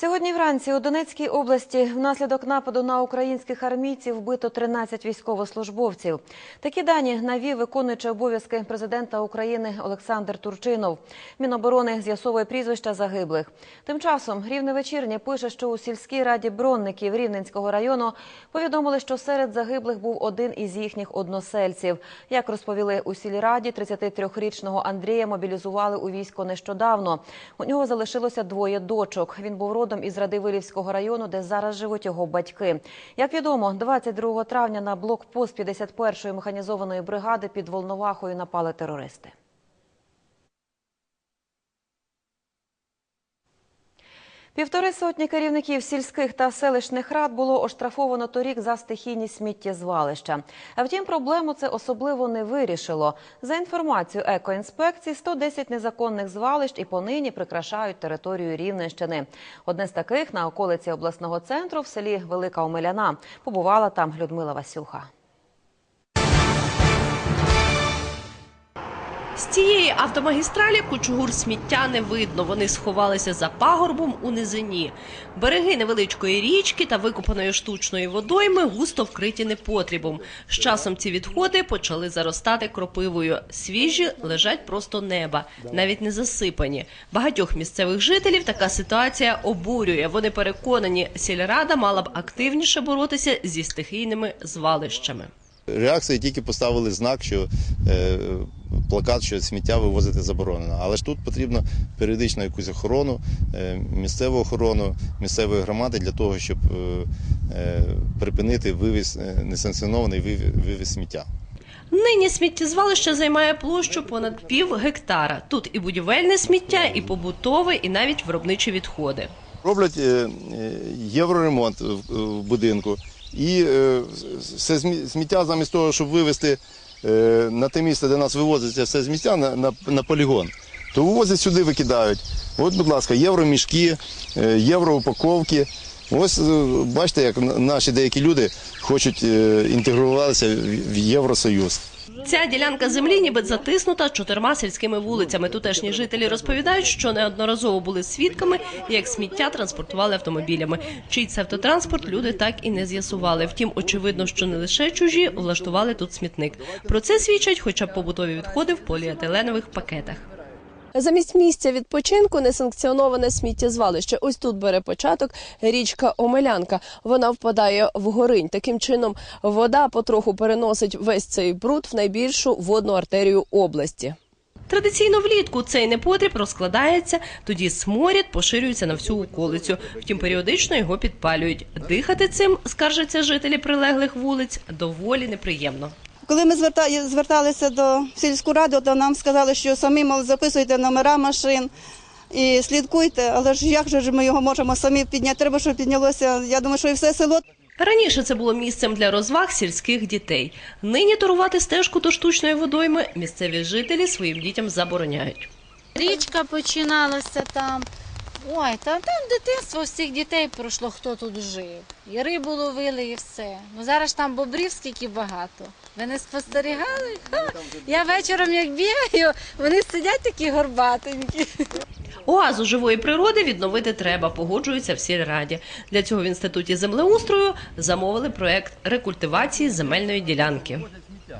Сьогодні вранці у Донецькій області внаслідок нападу на українських армійців вбито 13 військовослужбовців. Такі дані навів виконуючий обов'язки президента України Олександр Турчинов. Міноборони з'ясовує прізвища загиблих. Тим часом рівне вечірнє пише, що у сільській раді Бронників Рівненського району повідомили, що серед загиблих був один із їхніх односельців. Як розповіли у сільраді, 33-річного Андрія мобілізували у військо нещодавно. У нього залишилося двоє дочок. Він був родом із Радивилівського району, де зараз живуть його батьки. Як відомо, 22 травня на блокпост 51-ї механізованої бригади під Волновахою напали терористи. Півтори сотні керівників сільських та селищних рад було оштрафовано торік за стихійні сміттєзвалища. А втім, проблему це особливо не вирішило. За інформацією екоінспекції, 110 незаконних звалищ і понині прикрашають територію Рівненщини. Одне з таких на околиці обласного центру в селі Велика Омеляна. Побувала там Людмила Васюха. З цієї автомагістралі кучугур сміття не видно. Вони сховалися за пагорбом у низині. Береги невеличкої річки та викопаної штучної водойми густо вкриті непотрібом. З часом ці відходи почали заростати кропивою. Свіжі лежать просто неба, навіть не засипані. Багатьох місцевих жителів така ситуація обурює. Вони переконані, сільрада мала б активніше боротися зі стихійними звалищами. Реакції тільки поставили знак, що е, плакат, що сміття вивозити заборонено. Але ж тут потрібно періодично якусь охорону, е, місцеву охорону місцевої громади для того, щоб е, е, припинити вивіз несанкціонований вивіз, сміття. Нині сміттєзвалище займає площу понад пів гектара. Тут і будівельне сміття, і побутове, і навіть виробничі відходи. Роблять євроремонт в, будинку, і все сміття замість того, щоб вивезти на те місце, де нас вивозиться все сміття, на, на, на полігон, то вивозять сюди, викидають. От, будь ласка, євромішки, е, євроупаковки. Ось е, бачите, як наші деякі люди хочуть е, інтегруватися в Євросоюз. Ця ділянка землі ніби затиснута чотирма сільськими вулицями. Тутешні жителі розповідають, що неодноразово були свідками, як сміття транспортували автомобілями. Чий це автотранспорт люди так і не з'ясували. Втім, очевидно, що не лише чужі влаштували тут смітник. Про це свідчать, хоча б побутові відходи в поліетиленових пакетах. Замість місця відпочинку несанкціоноване сміттєзвалище. Ось тут бере початок річка Омелянка. Вона впадає в горинь. Таким чином вода потроху переносить весь цей бруд в найбільшу водну артерію області. Традиційно влітку цей непотріб розкладається, тоді сморід поширюється на всю околицю. Втім, періодично його підпалюють. Дихати цим, скаржаться жителі прилеглих вулиць, доволі неприємно. Коли ми зверта- зверталися до сільську раду, то нам сказали, що самі мов записуйте номера машин і слідкуйте, але ж як же ж ми його можемо самі підняти? Треба, щоб піднялося. Я думаю, що і все село. Раніше це було місцем для розваг сільських дітей. Нині турувати стежку до штучної водойми місцеві жителі своїм дітям забороняють. Річка починалася там. Ой, там, там дитинство всіх дітей пройшло, хто тут жив. І рибу ловили, і все. Ну зараз там бобрів скільки багато. Ви не спостерігали? Ха! Я вечором як бігаю, вони сидять такі горбатенькі. Оазу живої природи відновити треба, погоджуються в сільраді. Для цього в інституті землеустрою замовили проект рекультивації земельної ділянки.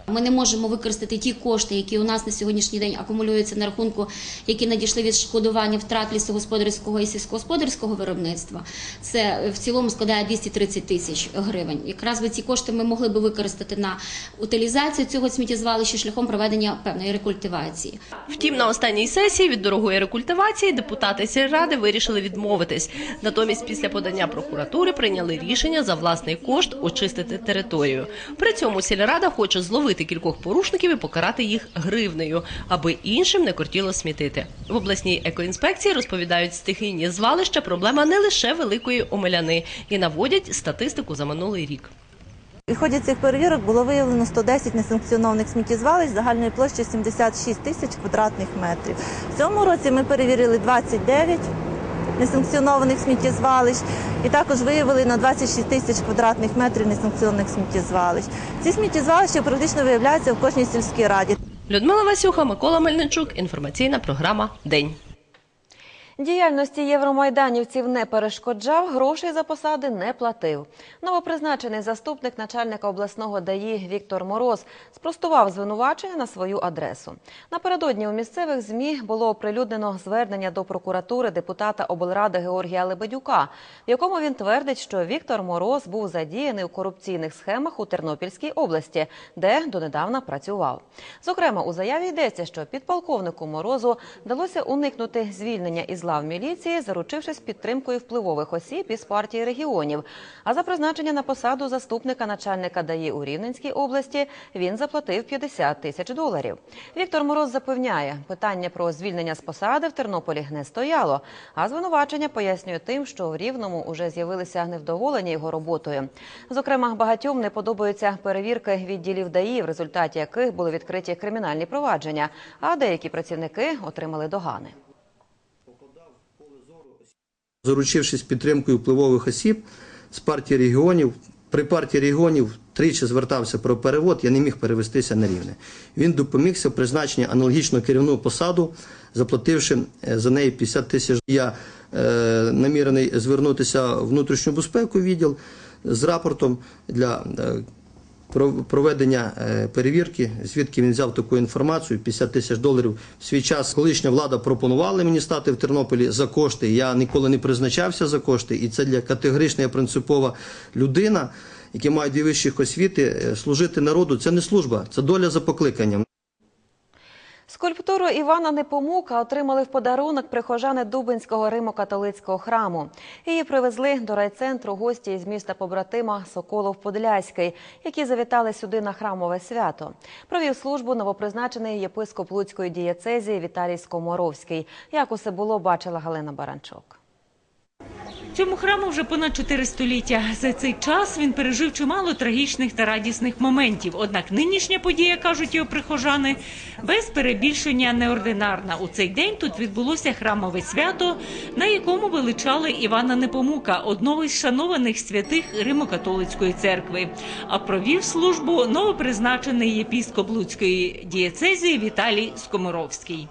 Ми не можемо використати ті кошти, які у нас на сьогоднішній день акумулюються на рахунку, які надійшли від шкодування втрат лісогосподарського і сільськогосподарського виробництва. Це в цілому складає 230 тисяч гривень. Якраз би ці кошти ми могли би використати на утилізацію цього сміттєзвалища шляхом проведення певної рекультивації. Втім, на останній сесії від дорогої рекультивації депутати сільради вирішили відмовитись. Натомість, після подання прокуратури прийняли рішення за власний кошт очистити територію. При цьому сільрада хоче зловити кількох порушників і покарати їх гривнею, аби іншим не кортіло смітити. В обласній екоінспекції розповідають, стихійні звалища проблема не лише великої омеляни і наводять статистику за минулий рік. У ході цих перевірок було виявлено 110 несанкціонованих сміттєзвалищ загальною площею 76 тисяч квадратних метрів. В цьому році ми перевірили 29 несанкціонованих сміттєзвалищ і також виявили на 26 тисяч квадратних метрів несанкціонованих сміттєзвалищ. Ці сміттєзвалища практично виявляються в кожній сільській раді. Людмила Васюха, Микола Мельничук. Інформаційна програма День. Діяльності євромайданівців не перешкоджав, грошей за посади не платив. Новопризначений заступник начальника обласного ДАІ Віктор Мороз спростував звинувачення на свою адресу. Напередодні у місцевих змі було оприлюднено звернення до прокуратури депутата облради Георгія Лебедюка, в якому він твердить, що Віктор Мороз був задіяний у корупційних схемах у Тернопільській області, де донедавна працював. Зокрема, у заяві йдеться, що підполковнику Морозу вдалося уникнути звільнення із лав міліції, заручившись підтримкою впливових осіб із партії регіонів. А за призначення на посаду заступника начальника ДАІ у Рівненській області він заплатив 50 тисяч доларів. Віктор Мороз запевняє, питання про звільнення з посади в Тернополі не стояло. А звинувачення пояснює тим, що в Рівному уже з'явилися невдоволення його роботою. Зокрема, багатьом не подобаються перевірки відділів ДАІ, в результаті яких були відкриті кримінальні провадження, а деякі працівники отримали догани. Заручившись підтримкою впливових осіб з партії регіонів. При партії регіонів тричі звертався про перевод, я не міг перевестися на рівне. Він допомігся в призначенні аналогічну керівну посаду, заплативши е, за неї 50 тисяч. Я е, намірений звернутися в внутрішню безпеку відділ з рапортом для е, проведення е, перевірки, звідки він взяв таку інформацію, 50 тисяч доларів. В свій час колишня влада пропонувала мені стати в Тернополі за кошти. Я ніколи не призначався за кошти, і це для категорична принципова людина, які мають дві вищих освіти, е, служити народу. Це не служба, це доля за покликанням. Скульптуру Івана Непомука отримали в подарунок прихожани Дубинського Римо-католицького храму. Її привезли до райцентру гості із міста побратима Соколов-Подляський, які завітали сюди на храмове свято. Провів службу новопризначений єпископ Луцької дієцезії Віталій Скоморовський. Як усе було, бачила Галина Баранчук. Цьому храму вже понад чотири століття. За цей час він пережив чимало трагічних та радісних моментів. Однак нинішня подія, кажуть його прихожани, без перебільшення неординарна. У цей день тут відбулося храмове свято, на якому величали Івана Непомука, одного із шанованих святих Римо-католицької церкви. А провів службу новопризначений єпіскоп Луцької дієцезії Віталій Скоморовський.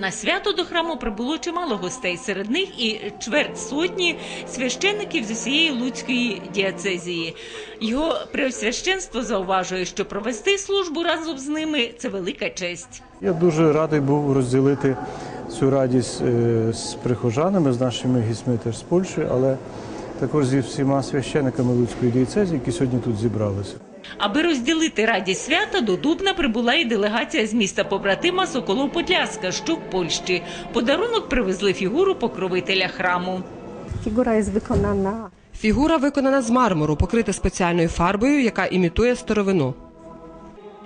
На свято до храму прибуло чимало гостей. Серед них і чверть сотні священників з усієї Луцької діацезії. Його преосвященство зауважує, що провести службу разом з ними це велика честь. Я дуже радий був розділити цю радість е, з прихожанами, з нашими гісьми теж з Польщі, але також зі всіма священиками Луцької дієцезії, які сьогодні тут зібралися. Аби розділити радість свята, до Дубна прибула і делегація з міста побратима Соколов-Подляска, що в Польщі. Подарунок привезли фігуру покровителя храму. Фігура є виконана Фігура виконана з мармуру, покрита спеціальною фарбою, яка імітує старовину.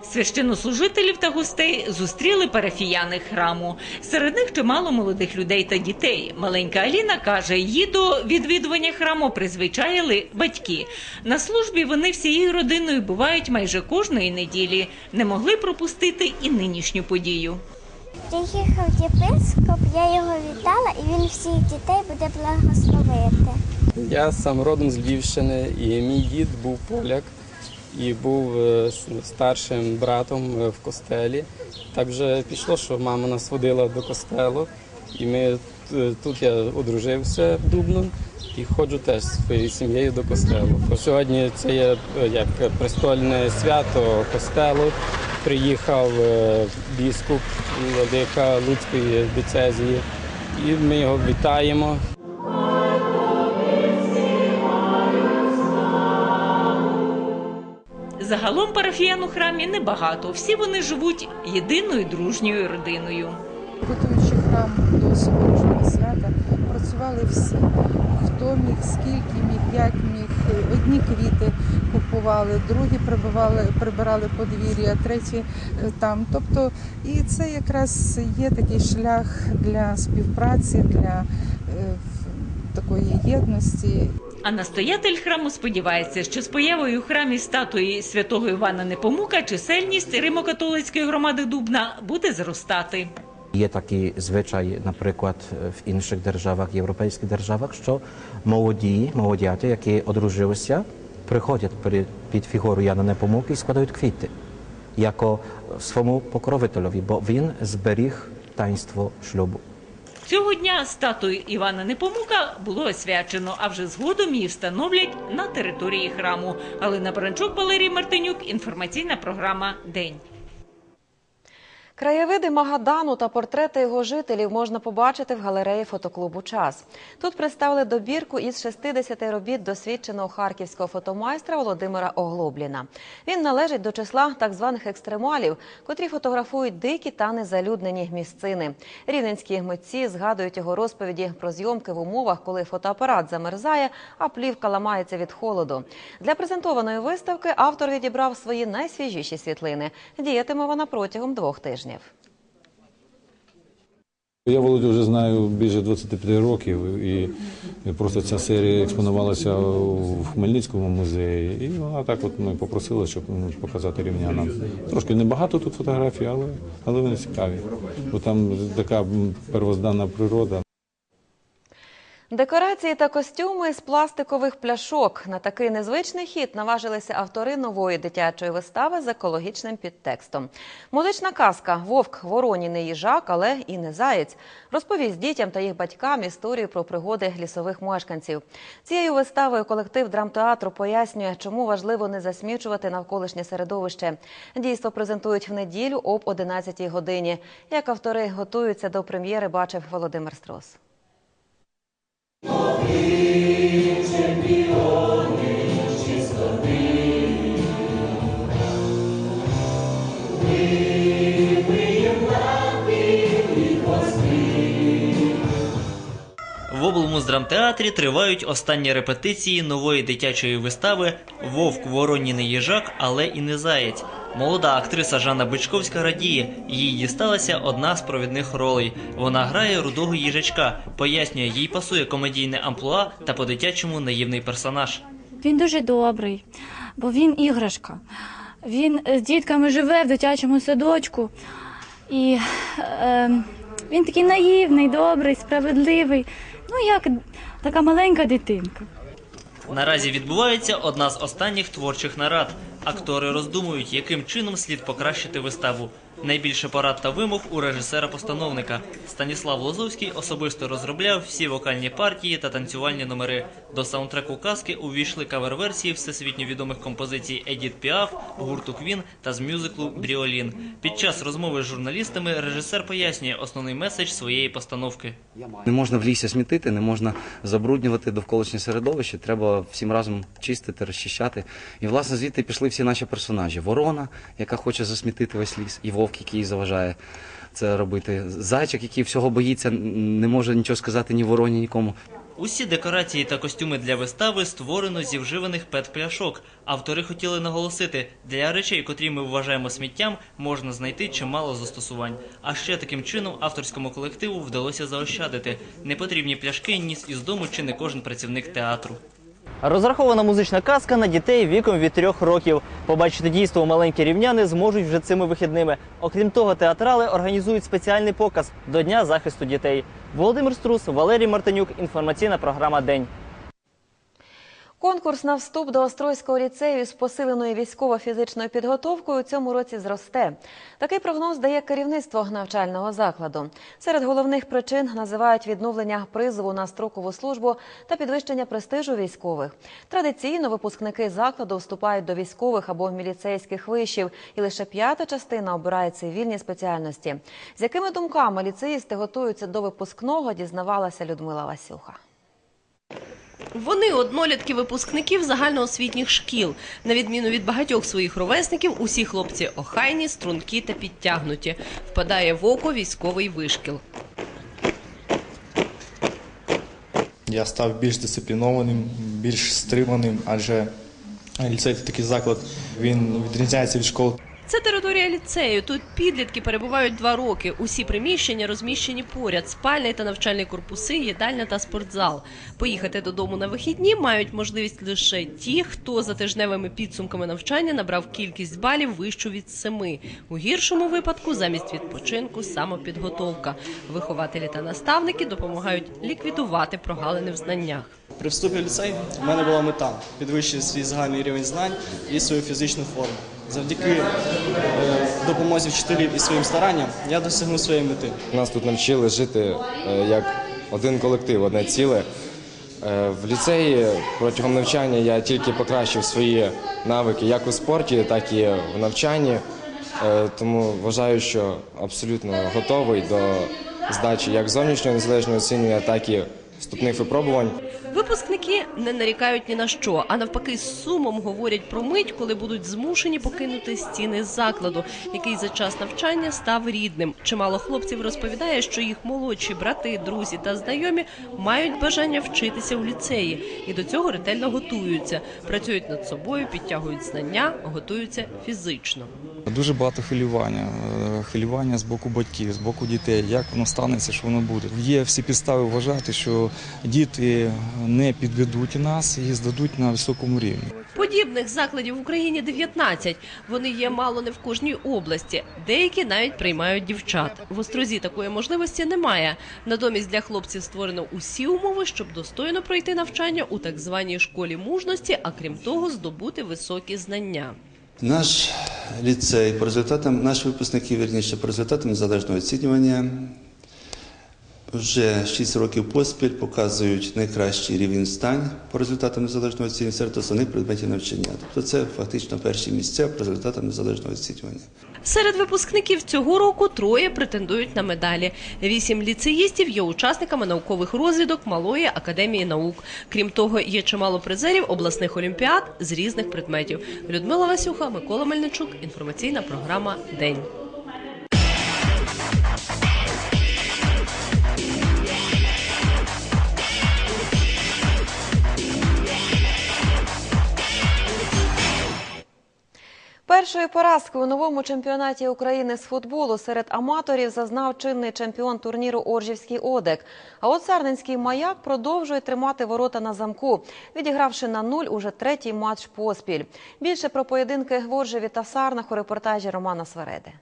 Священнослужителів та гостей зустріли парафіяни храму. Серед них чимало молодих людей та дітей. Маленька Аліна каже, її до відвідування храму призвичаїли батьки. На службі вони всією родиною бувають майже кожної неділі. Не могли пропустити і нинішню подію. Приїхав єпископ, я його вітала, і він всіх дітей буде благословити. Я сам родом з Львівщини, і мій дід був поляк і був е, старшим братом е, в костелі. Так вже пішло, що мама нас водила до костелу, і ми е, тут я одружився в Дубно і ходжу теж зі своєю сім'єю до костелу. Сьогодні це є як престольне свято костелу. Приїхав біскуп владика Луцької дицезії, і ми його вітаємо. Загалом парафіян у храмі небагато. Всі вони живуть єдиною дружньою родиною. Готуючи храм до Соборожного свята, працювали всі. Хто міг, скільки міг, як міг. Одні квіти купували, другі прибивали, прибирали подвір'я, треті е, там. Тобто, і це якраз є такий шлях для співпраці, для е, такої єдності. А настоятель храму сподівається, що з появою у храмі статуї святого Івана Непомука чисельність Римо-католицької громади Дубна буде зростати. Є такий звичай, наприклад, в інших державах, європейських державах, що молоді, молодяти, які одружилися, приходять під фігуру Яна Непомуки і складають квіти, як своєму покровителеві, бо він зберіг таїнство шлюбу. Цього дня статую Івана Непомука було освячено, а вже згодом її встановлять на території храму. Галина Баранчук, Валерій Мартинюк. Інформаційна програма День. Краєвиди Магадану та портрети його жителів можна побачити в галереї фотоклубу Час. Тут представили добірку із 60 робіт досвідченого харківського фотомайстра Володимира Оглобліна. Він належить до числа так званих екстремалів, котрі фотографують дикі та незалюднені місцини. Рівненські митці згадують його розповіді про зйомки в умовах, коли фотоапарат замерзає, а плівка ламається від холоду. Для презентованої виставки автор відібрав свої найсвіжіші світлини. Діятиме вона протягом двох тижнів. Я Володю вже знаю більше 25 років, і просто ця серія експонувалася в Хмельницькому музеї. І вона так от ми попросили, щоб ну, показати рівнянам. Трошки небагато тут фотографій, але, але вони цікаві. Бо там така первозданна природа. Декорації та костюми з пластикових пляшок. На такий незвичний хід наважилися автори нової дитячої вистави з екологічним підтекстом. Музична казка Вовк вороні не їжак, але і не заєць розповість дітям та їх батькам історію про пригоди лісових мешканців. Цією виставою колектив драмтеатру пояснює, чому важливо не засмічувати навколишнє середовище. Дійство презентують в неділю об 11 годині. Як автори готуються до прем'єри, бачив Володимир Строс. В облмуздрамтеатрі тривають останні репетиції нової дитячої вистави Вовк вороні не їжак, але і не заєць. Молода актриса Жанна Бичковська радіє. Їй дісталася одна з провідних ролей. Вона грає рудого їжачка, пояснює, їй пасує комедійне амплуа та по-дитячому наївний персонаж. Він дуже добрий, бо він іграшка. Він е, з дітками живе в дитячому садочку. І е, він такий наївний, добрий, справедливий. Ну, як така маленька дитинка. Наразі відбувається одна з останніх творчих нарад. Актори роздумують, яким чином слід покращити виставу. Найбільше порад та вимог у режисера-постановника. Станіслав Лозовський особисто розробляв всі вокальні партії та танцювальні номери. До саундтреку казки увійшли кавер-версії всесвітньо відомих композицій Едіт Піаф, гурту Квін та з мюзиклу Бріолін. Під час розмови з журналістами режисер пояснює основний меседж своєї постановки. Не можна в лісі смітити, не можна забруднювати довколишнє середовище. Треба всім разом чистити, розчищати. І власне звідти пішли всі наші персонажі: ворона, яка хоче засмітити весь ліс, і вовк, який їй заважає це робити. Зайчик, який всього боїться, не може нічого сказати ні вороні, нікому. Усі декорації та костюми для вистави створено зі вживаних пет-пляшок. Автори хотіли наголосити, для речей, котрі ми вважаємо сміттям, можна знайти чимало застосувань. А ще таким чином авторському колективу вдалося заощадити. Непотрібні пляшки ніс із дому чи не кожен працівник театру. Розрахована музична казка на дітей віком від трьох років. Побачити дійство маленькі рівняни зможуть вже цими вихідними. Окрім того, театрали організують спеціальний показ до Дня захисту дітей. Володимир Струс, Валерій Мартинюк. Інформаційна програма День. Конкурс на вступ до Острозького ліцею з посиленою військово-фізичною підготовкою у цьому році зросте. Такий прогноз дає керівництво навчального закладу. Серед головних причин називають відновлення призову на строкову службу та підвищення престижу військових. Традиційно випускники закладу вступають до військових або міліцейських вишів, і лише п'ята частина обирає цивільні спеціальності. З якими думками ліцеїсти готуються до випускного, дізнавалася Людмила Васюха. Вони однолітки випускників загальноосвітніх шкіл. На відміну від багатьох своїх ровесників, усі хлопці охайні, стрункі та підтягнуті. Впадає в око військовий вишкіл. Я став більш дисциплінованим, більш стриманим, адже ліцей це такий заклад, він відрізняється від школ. Це територія ліцею. Тут підлітки перебувають два роки. Усі приміщення розміщені поряд: спальний та навчальний корпуси, їдальня та спортзал. Поїхати додому на вихідні мають можливість лише ті, хто за тижневими підсумками навчання набрав кількість балів вищу від семи. У гіршому випадку замість відпочинку самопідготовка. Вихователі та наставники допомагають ліквідувати прогалини в знаннях. При вступі в ліцей в мене була мета підвищити свій загальний рівень знань і свою фізичну форму. Завдяки е, допомозі вчителів і своїм старанням я досягнув своєї мети. Нас тут навчили жити е, як один колектив, одне ціле. Е, В ліцеї протягом навчання я тільки покращив свої навики як у спорті, так і в навчанні. Тому вважаю, що абсолютно готовий до здачі як зовнішнього незалежного оцінювання, так і вступних випробувань. Випускники не нарікають ні на що, а навпаки, з сумом говорять про мить, коли будуть змушені покинути стіни закладу, який за час навчання став рідним. Чимало хлопців розповідає, що їх молодші брати, друзі та знайомі мають бажання вчитися у ліцеї і до цього ретельно готуються, працюють над собою, підтягують знання, готуються фізично. Дуже багато хвилювання, е, хвилювання з боку батьків, з боку дітей. Як воно станеться, що воно буде. Є всі підстави вважати, що діти не підведуть нас і здадуть на високому рівні. Подібних закладів в Україні 19. Вони є мало не в кожній області. Деякі навіть приймають дівчат. В Острозі такої можливості немає. Натомість для хлопців створено усі умови, щоб достойно пройти навчання у так званій школі мужності, а крім того, здобути високі знання. Наш ліцей по результатам, наші випускники, вірніше, по результатам незалежного оцінювання вже 6 років поспіль показують найкращий рівень стань по результатам незалежного оцінювання серед основних предметів навчання. Тобто це фактично перші місця по результатам незалежного оцінювання. Серед випускників цього року троє претендують на медалі. Вісім ліцеїстів є учасниками наукових розвідок Малої академії наук. Крім того, є чимало призерів обласних олімпіад з різних предметів. Людмила Васюха, Микола Мельничук. Інформаційна програма День. Першої поразки у новому чемпіонаті України з футболу серед аматорів зазнав чинний чемпіон турніру Оржівський Одек. А от Сарненський маяк продовжує тримати ворота на замку, відігравши на нуль уже третій матч поспіль. Більше про поєдинки в Оржеві та Сарнах у репортажі Романа Свереди.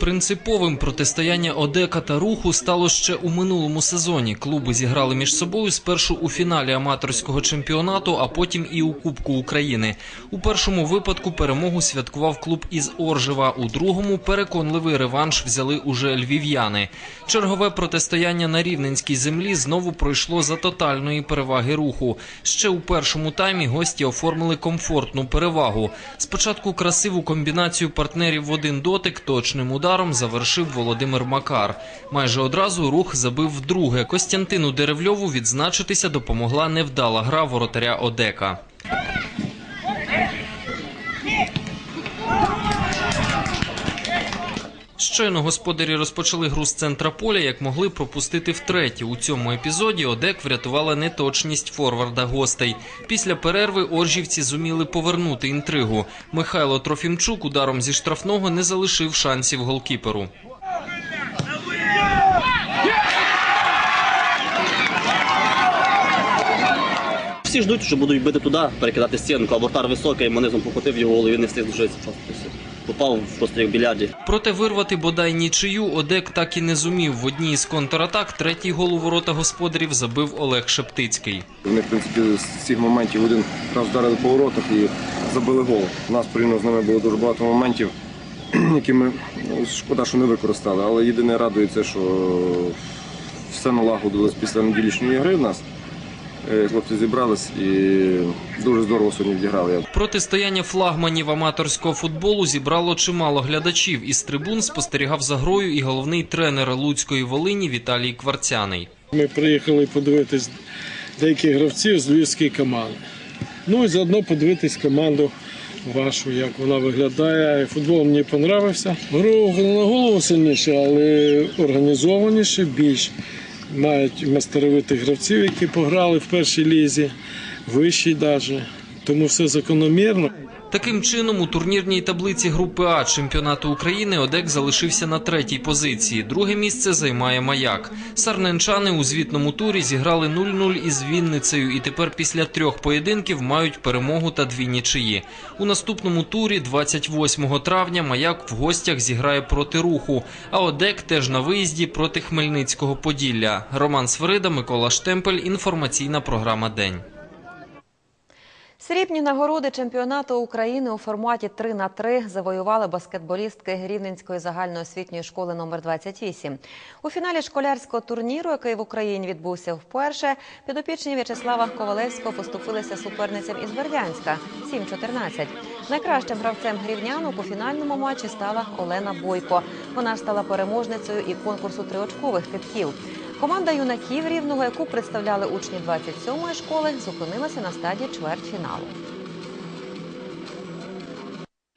Принциповим протистояння Одека та руху стало ще у минулому сезоні. Клуби зіграли між собою спершу у фіналі аматорського чемпіонату, а потім і у Кубку України. У першому випадку перемогу святкував клуб із Оржева. У другому переконливий реванш взяли уже львів'яни. Чергове протистояння на рівненській землі знову пройшло за тотальної переваги руху. Ще у першому таймі гості оформили комфортну перевагу. Спочатку красиву комбінацію партнерів в один дотик точним ударом завершив Володимир Макар. Майже одразу рух забив вдруге. Костянтину Деревльову відзначитися допомогла невдала гра воротаря Одека. Щойно господарі розпочали гру з центра поля, як могли пропустити втретє. У цьому епізоді Одек врятувала неточність форварда гостей. Після перерви оржівці зуміли повернути інтригу. Михайло Трофімчук ударом зі штрафного не залишив шансів голкіперу. Всі ждуть, що будуть бити туди, перекидати стінку, а воротар високий, манизом покотив його голові, не встиг дуже попав просто як в більярді. Проте вирвати бодай нічию Одек так і не зумів. В одній із контратак третій гол у ворота господарів забив Олег Шептицький. Вони, в принципі, з цих моментів один раз вдарили по воротах і забили гол. У нас порівняно з ними було дуже багато моментів, які ми ну, шкода, що не використали. Але єдине радує це, що все налагодилось після неділішньої гри в нас. Е, Хлопці зібрались і дуже здорово сьогодні відіграли. Протистояння флагманів аматорського футболу зібрало чимало глядачів. Із трибун спостерігав за грою і головний тренер Луцької Волині Віталій Кварцяний. Ми приїхали подивитись деяких гравців з львівської команди. Ну і заодно подивитись команду вашу, як вона виглядає. Футбол мені понравився. Гру на голову сильніше, але організованіше, більш мають мастеровитих гравців, які пограли в першій лізі, вищій навіть. Тому все закономірно. Таким чином, у турнірній таблиці групи А чемпіонату України ОДЕК залишився на третій позиції. Друге місце займає Маяк. Сарненчани у звітному турі зіграли 0-0 із Вінницею і тепер після трьох поєдинків мають перемогу та дві нічиї. У наступному турі, 28 травня, Маяк в гостях зіграє проти руху, а ОДЕК теж на виїзді проти Хмельницького Поділля. Роман Свирида, Микола Штемпель. Інформаційна програма День. Срібні нагороди чемпіонату України у форматі 3 на 3 завоювали баскетболістки Рівненської загальноосвітньої школи номер 28. У фіналі школярського турніру, який в Україні відбувся вперше, підопічні В'ячеслава Ковалевського поступилися суперницям із Бердянська 7-14. Найкращим гравцем рівнянок у фінальному матчі стала Олена Бойко. Вона стала переможницею і конкурсу триочкових китків. Команда юнаків рівного, яку представляли учні 27-ї школи, зупинилася на стадії чвертьфіналу.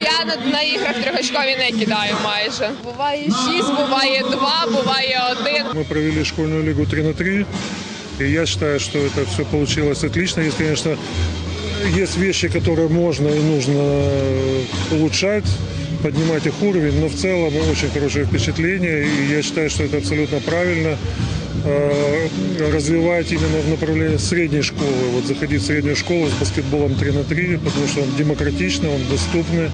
Я на, на іграх трьохочкові не кидаю майже. Буває шість, буває два, буває один. Мы провели школьную лигу 3 на 3, и я считаю, что это все получилось отлично. Есть, конечно, есть вещи, которые можно и нужно улучшать, поднимать их уровень, но в целом очень хорошее впечатление, и я считаю, что это абсолютно правильно э, развивать именно в направлении средней школы. Вот заходить в среднюю школу с баскетболом 3 на 3, потому что он демократичный, он доступный.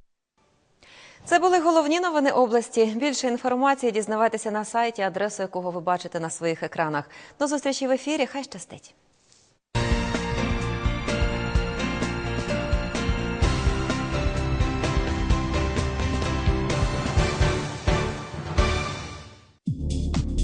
Це були головні новини області. Більше інформації дізнавайтеся на сайті, адресу якого ви бачите на своїх екранах. До зустрічі в ефірі. Хай щастить.